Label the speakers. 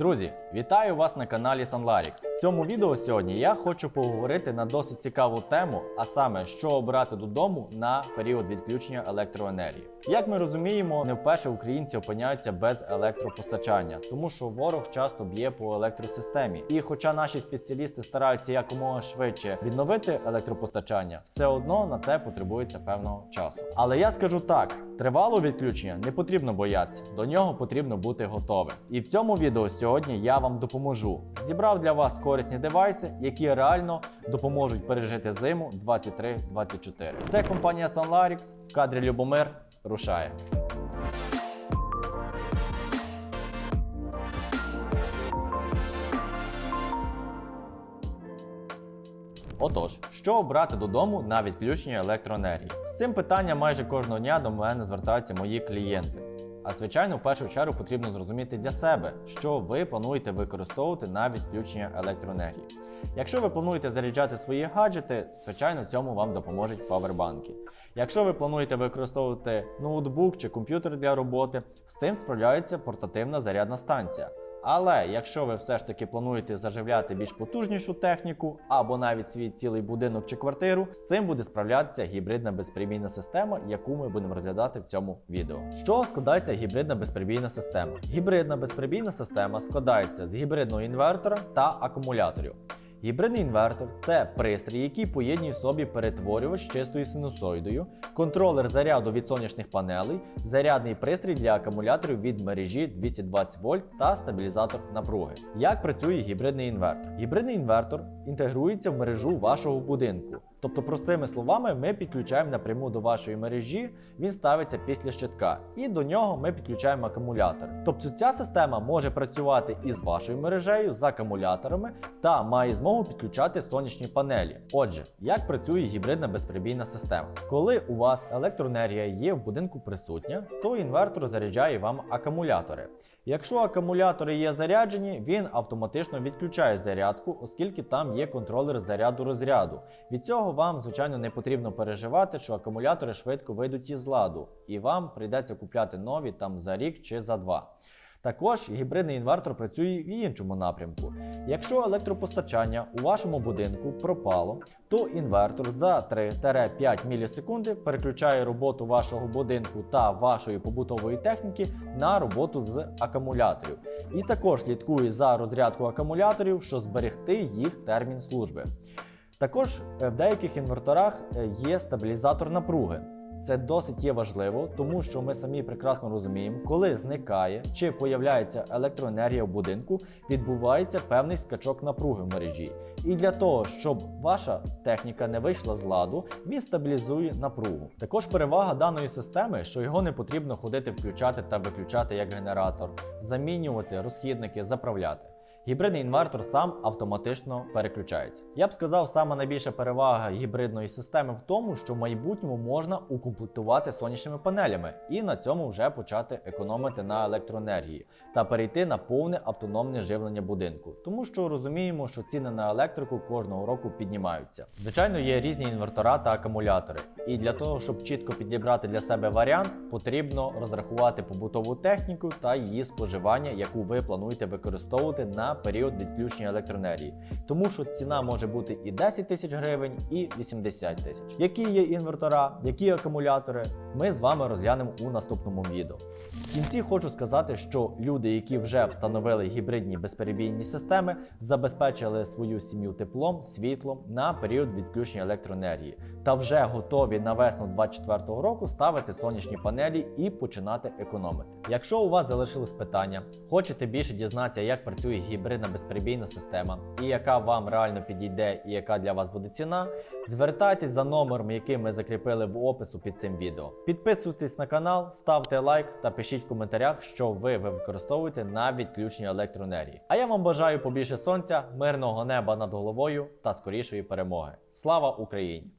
Speaker 1: Друзі, вітаю вас на каналі SunLarix. В цьому відео сьогодні я хочу поговорити на досить цікаву тему, а саме, що обрати додому на період відключення електроенергії. Як ми розуміємо, не вперше українці опиняються без електропостачання, тому що ворог часто б'є по електросистемі. І хоча наші спеціалісти стараються якомога швидше відновити електропостачання, все одно на це потребується певного часу. Але я скажу так: тривалого відключення не потрібно боятися, до нього потрібно бути готовим. І в цьому відео сьогодні я вам допоможу. Зібрав для вас корисні девайси, які реально допоможуть пережити зиму 23-24. Це компанія SunLarix, в кадрі Любомир рушає. Отож, що обрати додому на відключення електроенергії? З цим питанням майже кожного дня до мене звертаються мої клієнти. А звичайно, в першу чергу потрібно зрозуміти для себе, що ви плануєте використовувати на відключення електроенергії. Якщо ви плануєте заряджати свої гаджети, звичайно, цьому вам допоможуть павербанки. Якщо ви плануєте використовувати ноутбук чи комп'ютер для роботи, з цим справляється портативна зарядна станція. Але якщо ви все ж таки плануєте заживляти більш потужнішу техніку або навіть свій цілий будинок чи квартиру, з цим буде справлятися гібридна безперебійна система, яку ми будемо розглядати в цьому відео. Що складається гібридна безперебійна система? Гібридна безперебійна система складається з гібридного інвертора та акумуляторів. Гібридний інвертор це пристрій, який поєднує собі перетворювач з чистою синусоїдою, контролер заряду від сонячних панелей, зарядний пристрій для акумуляторів від мережі 220 вольт та стабілізатор напруги. Як працює гібридний інвертор? Гібридний інвертор інтегрується в мережу вашого будинку. Тобто, простими словами, ми підключаємо напряму до вашої мережі, він ставиться після щитка, і до нього ми підключаємо акумулятор. Тобто ця система може працювати із вашою мережею з акумуляторами та має змогу підключати сонячні панелі. Отже, як працює гібридна безперебійна система? Коли у вас електроенергія є в будинку присутня, то інвертор заряджає вам акумулятори. Якщо акумулятори є заряджені, він автоматично відключає зарядку, оскільки там є контролер заряду розряду. Від цього вам, звичайно, не потрібно переживати, що акумулятори швидко вийдуть із ладу, і вам прийдеться купляти нові там за рік чи за два. Також гібридний інвертор працює в іншому напрямку. Якщо електропостачання у вашому будинку пропало, то інвертор за 3-5 мілісекунди переключає роботу вашого будинку та вашої побутової техніки на роботу з акумуляторів. І також слідкує за розрядкою акумуляторів, щоб зберегти їх термін служби. Також е, в деяких інверторах е, є стабілізатор напруги. Це досить є важливо, тому що ми самі прекрасно розуміємо, коли зникає чи появляється електроенергія в будинку, відбувається певний скачок напруги в мережі. І для того, щоб ваша техніка не вийшла з ладу, він стабілізує напругу. Також перевага даної системи, що його не потрібно ходити включати та виключати як генератор, замінювати розхідники, заправляти. Гібридний інвертор сам автоматично переключається. Я б сказав, сама найбільша перевага гібридної системи в тому, що в майбутньому можна укомплектувати сонячними панелями і на цьому вже почати економити на електроенергії та перейти на повне автономне живлення будинку, тому що розуміємо, що ціни на електрику кожного року піднімаються. Звичайно, є різні інвертора та акумулятори, і для того, щоб чітко підібрати для себе варіант, потрібно розрахувати побутову техніку та її споживання, яку ви плануєте використовувати на період відключення електроенергії, тому що ціна може бути і 10 тисяч гривень, і 80 тисяч. Які є інвертора, які акумулятори, ми з вами розглянемо у наступному відео. В кінці хочу сказати, що люди, які вже встановили гібридні безперебійні системи, забезпечили свою сім'ю теплом, світлом на період відключення електроенергії та вже готові на весну 2024 року ставити сонячні панелі і починати економити. Якщо у вас залишились питання, хочете більше дізнатися, як працює гібридна безперебійна система і яка вам реально підійде і яка для вас буде ціна, звертайтесь за номером, який ми закріпили в опису під цим відео. Підписуйтесь на канал, ставте лайк та пишіть в коментарях, що ви використовуєте на відключення електроенергії. А я вам бажаю побільше сонця, мирного неба над головою та скорішої перемоги. Слава Україні!